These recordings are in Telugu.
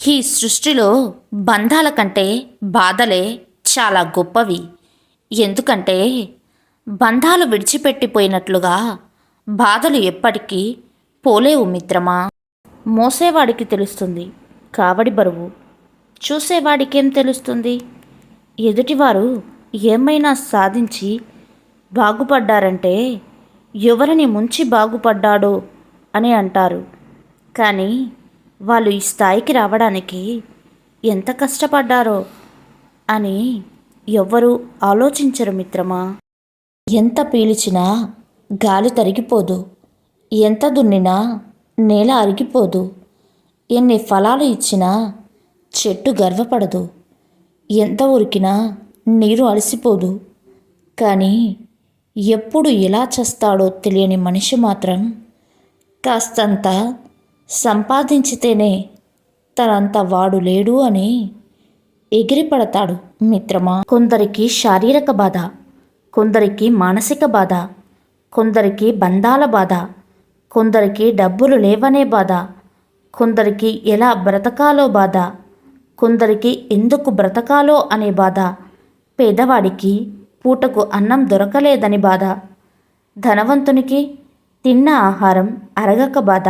ఈ సృష్టిలో బంధాల కంటే బాధలే చాలా గొప్పవి. ఎందుకంటే బంధాలు విడిచిపెట్టిపోయినట్లుగా బాధలు ఎప్పటికీ పోలేవు మిత్రమా? మోసేవాడికి తెలుస్తుంది కావడి బరువు. చూసేవాడికేం తెలుస్తుంది? ఎదుటివారు ఏమైనా సాధించి బాగుపడ్డారంటే ఎవరిని ముంచి బాగుపడ్డాడో అని అంటారు. కానీ వాళ్ళు ఈ స్థాయికి రావడానికి ఎంత కష్టపడ్డారో అని ఎవ్వరూ ఆలోచించరు మిత్రమా. ఎంత పీలిచినా గాలి తరిగిపోదు. ఎంత దున్నినా నేల అరిగిపోదు. ఎన్ని ఫలాలు ఇచ్చినా చెట్టు గర్వపడదు. ఎంత ఉరికినా నీరు అలసిపోదు. కానీ ఎప్పుడు ఎలా చేస్తాడో తెలియని మనిషి మాత్రం కాస్తంత సంపాదించితేనే తనంత వాడు లేడు అని ఎగిరిపడతాడు మిత్రమా. కొందరికి శారీరక బాధ కొందరికి మానసిక బాధ కొందరికి బంధాల బాధ కొందరికి డబ్బులు లేవనే బాధ కొందరికి ఎలా బ్రతకాలో బాధ కొందరికి ఎందుకు బ్రతకాలో అనే బాధ పేదవాడికి పూటకు అన్నం దొరకలేదని బాధ ధనవంతునికి తిన్న ఆహారం అరగక బాధ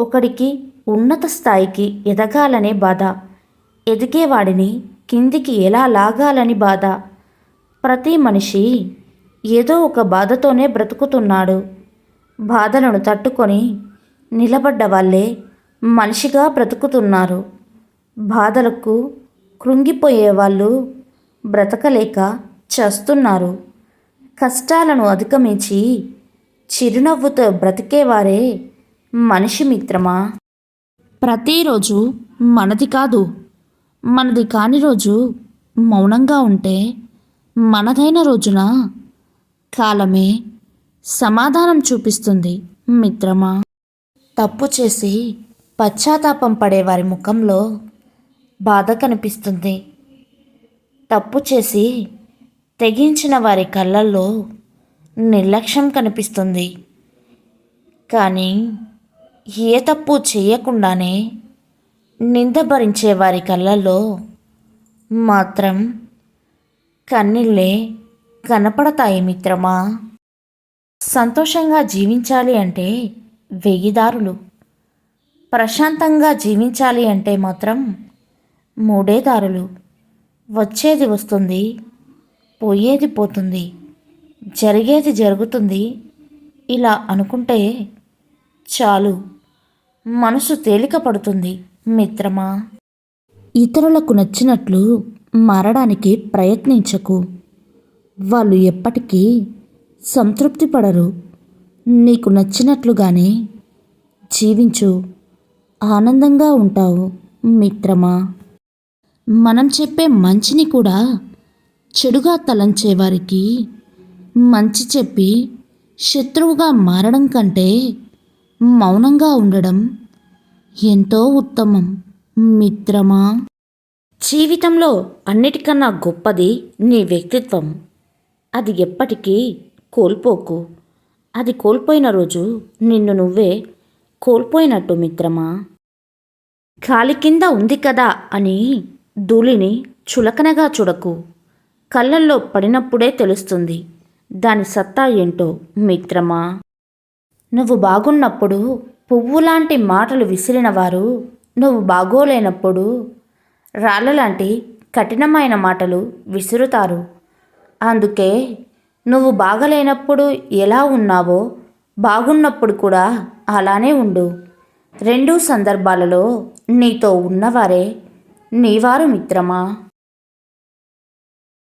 ఒకడికి ఉన్నత స్థాయికి ఎదగాలనే బాధ. ఎదిగేవాడిని కిందికి ఎలా లాగాలని బాధ. ప్రతి మనిషి ఏదో ఒక బాధతోనే బ్రతుకుతున్నాడు. బాధలను తట్టుకొని నిలబడ్డ వాళ్ళే మనిషిగా బ్రతుకుతున్నారు. బాధలకు కృంగిపోయే వాళ్ళు బ్రతకలేక చేస్తున్నారు. కష్టాలను అధిగమించి చిరునవ్వుతో బ్రతికేవారే మనిషి మిత్రమా? ప్రతిరోజు మనది కాదు. మనది కాని రోజు మౌనంగా ఉంటే మనదైన రోజున కాలమే సమాధానం చూపిస్తుంది మిత్రమా? తప్పు చేసి పశ్చాత్తాపం పడే వారి ముఖంలో బాధ కనిపిస్తుంది. తప్పు చేసి తెగించిన వారి కళ్ళల్లో నిర్లక్ష్యం కనిపిస్తుంది. కానీ ఏ తప్పు చేయకుండానే నింద భరించే వారి కళ్ళల్లో మాత్రం కన్నీళ్ళే కనపడతాయి మిత్రమా? సంతోషంగా జీవించాలి అంటే వెయ్యి దారులు. ప్రశాంతంగా జీవించాలి అంటే మాత్రం మూడే దారులు. వచ్చేది వస్తుంది పోయేది పోతుంది జరిగేది జరుగుతుంది ఇలా అనుకుంటే చాలు. మనసు తేలిక పడుతుంది మిత్రమా? ఇతరులకు నచ్చినట్లు మారడానికి ప్రయత్నించకు. వాళ్ళు ఎప్పటికీ సంతృప్తి పడరు. నీకు నచ్చినట్లుగానే జీవించు. ఆనందంగా ఉంటావు మిత్రమా? మనం చెప్పే మంచిని కూడా చెడుగా తలంచే వారికి మంచి చెప్పి శత్రువుగా మారడం కంటే మౌనంగా ఉండడం ఎంతో ఉత్తమం మిత్రమా? జీవితంలో అన్నిటికన్నా గొప్పది నీ వ్యక్తిత్వం. అది ఎప్పటికీ కోల్పోకు. అది కోల్పోయిన రోజు నిన్ను నువ్వే కోల్పోయినట్టు మిత్రమా? గాలి కింద ఉంది కదా అని ధూళిని చులకనగా చూడకు. కళ్ళల్లో పడినప్పుడే తెలుస్తుంది దాని సత్తా ఏంటో మిత్రమా? నువ్వు బాగున్నప్పుడు పువ్వులాంటి మాటలు విసిరిన వారు నువ్వు బాగోలేనప్పుడు రాళ్ళలాంటి కఠినమైన మాటలు విసురుతారు. అందుకే నువ్వు బాగలేనప్పుడు ఎలా ఉన్నావో బాగున్నప్పుడు కూడా అలానే ఉండు. రెండు సందర్భాలలో నీతో ఉన్నవారే నీవారు మిత్రమా?